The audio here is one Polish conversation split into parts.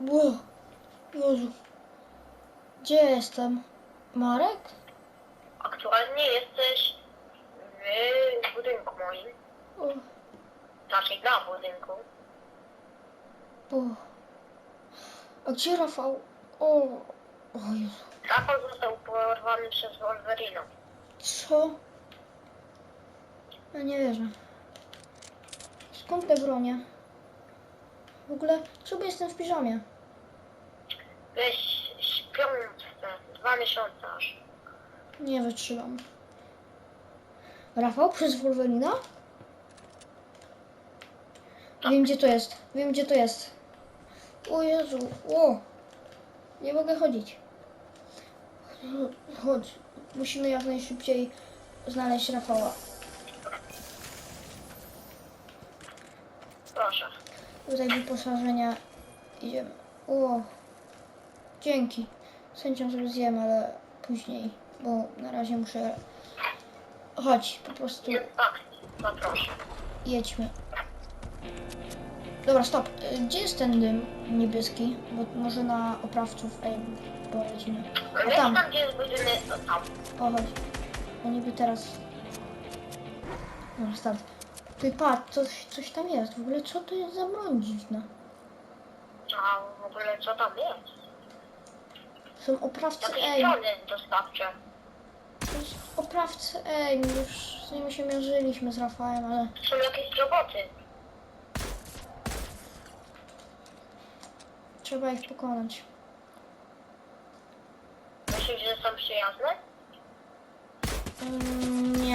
Ło, Jezu. Gdzie jestem? Marek? Aktualnie jesteś w budynku moim. O, Znaczy na budynku. o. A gdzie Rafał? O, o Jezu. Rafał został porwany przez Wolverina. Co? Ja nie wierzę. Skąd te bronie? W ogóle, czemu jestem w piżamie? Byłeś śpiący dwa miesiące aż. Nie wytrzymam. Rafał przez Wolverina? Wiem gdzie to jest. Wiem gdzie to jest. O Jezu. O! Nie mogę chodzić. Chodź. Musimy jak najszybciej znaleźć Rafała. Proszę. Tutaj wyposażenia idziemy. O! Dzięki. Z chęcią sobie zjem, ale później, bo na razie muszę... Chodź, po prostu. No proszę. jedźmy. Dobra, stop. Y, Gdzie jest ten dym niebieski? Bo może na oprawców ej, polecimy. No A tam, tam gdzie jest budynek, to tam. o chodź. No niby teraz... Dobra, start. Ty patrz, coś, coś tam jest. W ogóle co to jest za broń dziwna? A w ogóle co tam jest? Są oprawcy Jakieś ej. drony dostawcze. To jest oprawcy ej. Już z nimi się mierzyliśmy z Rafałem, ale... Są jakieś roboty. Trzeba ich pokonać. Myślisz, że są przyjazne?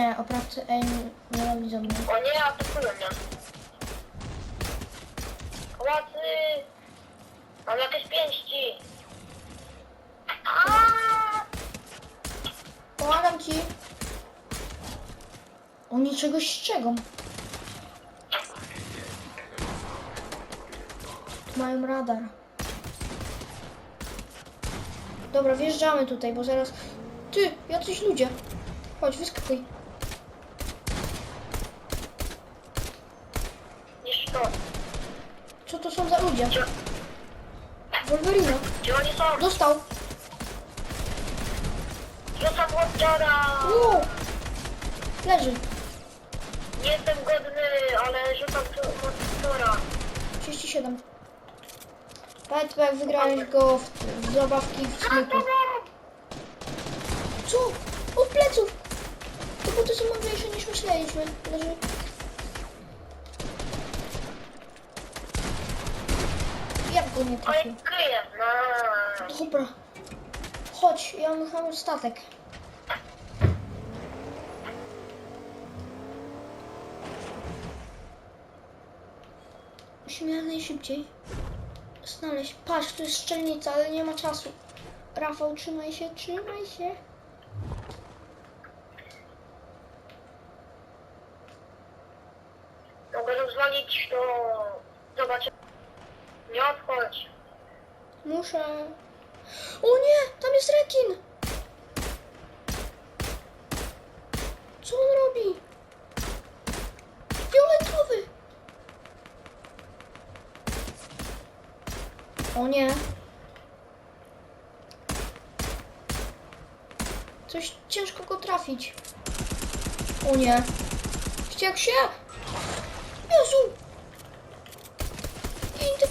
Nie, oprawcy ej nienawidzą mnie. O nie, atakują mnie. Pomocy! Mam jakieś pięści. Aaaa! Pomagam ci. Oni czegoś strzegą. Tu mają radar. Dobra, wjeżdżamy tutaj, bo zaraz... Ty, jacyś ludzie. Chodź, wyskakuj. Niż to. Co to są za ludzie? Gdzie, Wolverina. gdzie oni są? Dostał. Rzucam Watchera! Wow. Leży. Nie jestem godny, ale rzucam Watchera. 37. Powiedz, jak wygrałeś go w, w zabawki w smyku. Co? Od pleców! To buty są mądrzejsze niż myśleliśmy. Leży. Jak go nie trafił? No. Dobra. Chodź, ja mam statek. Musimy jak najszybciej znaleźć. Patrz, tu jest szczelnica, ale nie ma czasu. Rafał, trzymaj się, trzymaj się. Mogę rozwalić to... Zobacz. Nie odchodź. Muszę. O nie, tam jest rekin! Co on robi? Fioletowy! O nie. Coś ciężko go trafić. O nie. Wściekł się! Jezu! Gin ty!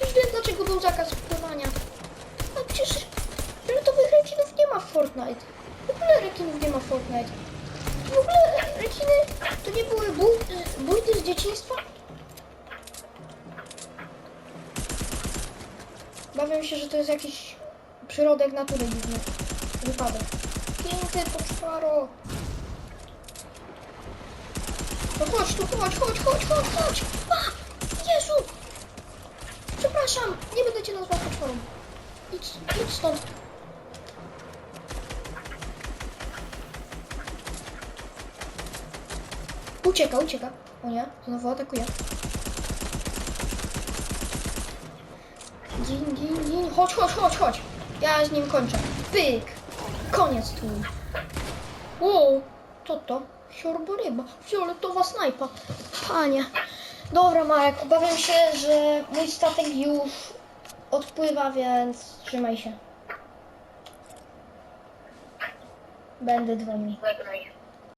Już wiem dlaczego był zakaz pływania. A przecież fioletowych rekinów nie ma w Fortnite. W ogóle rekinów nie ma w Fortnite. W ogóle rekiny to nie były bójdy, z dzieciństwa? Bawię się, że to jest jakiś przyrodek natury dziwny. Wypadek. Piękny poczwaro. No chodź tu, chodź, chodź, chodź, chodź, chodź. A! Jezu! Przepraszam, nie będę cię nazwał poczwarą. Idź, idź stąd. Ucieka, ucieka. O nie, znowu atakuje. Gin, gin, gin. Chodź, chodź, chodź, chodź. Ja z nim kończę. Pyk. Koniec tu. Wow, to to? Siorboryba. Fioletowa snajpa. Panie. Dobra Marek, obawiam się, że mój statek już odpływa, więc trzymaj się. Będę dzwonił.